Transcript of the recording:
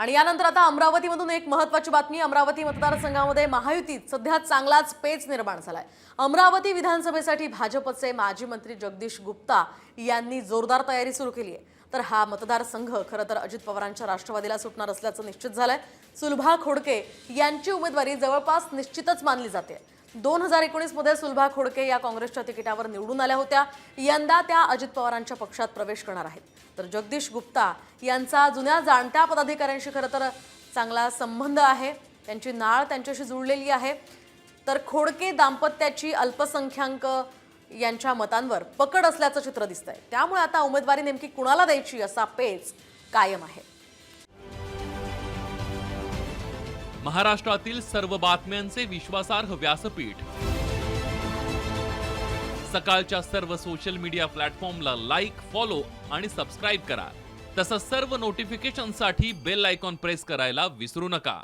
आणि यानंतर आता अमरावतीमधून एक महत्वाची बातमी. अमरावती मतदारसंघामध्ये महायुतीत सध्या चांगलाच पेच निर्माण झालाय. अमरावती विधानसभेसाठी भाजपचे माजी मंत्री जगदीश गुप्ता यांनी जोरदार तयारी सुरू केली आहे. तर हा मतदारसंघ खरं तर अजित पवारांच्या राष्ट्रवादीला सुटणार असल्याचं निश्चित झालंय. सुलभा खोडके यांची उमेदवारी जवळपास निश्चितच मानली जाते. दोन हजार एकोणीसमध्ये सुलभा खोडके या काँग्रेसच्या तिकिटावर निवडून आल्या होत्या. यंदा त्या अजित पवारांच्या पक्षात प्रवेश करणार आहेत. तर जगदीश गुप्ता यांचा जुन्या जाणत्या पदाधिकाऱ्यांशी खरं तर चांगला संबंध आहे. त्यांची नाळ त्यांच्याशी जुळलेली आहे. तर खोडके दाम्पत्याची अल्पसंख्याक यांच्या मतांवर पकड असल्याचं चित्र दिसतंय. त्यामुळे आता उमेदवारी नेमकी कुणाला द्यायची असा पेच कायम आहे. महाराष्ट्रातील सर्व बातम्यांचे विश्वासार्ह व्यासपीठ. सकाळच्या सर्व सोशल मीडिया प्लॅटफॉर्मला लाईक फॉलो आणि सबस्क्राईब करा. तसंच सर्व नोटिफिकेशनसाठी बेल आयकॉन प्रेस करायला विसरू नका.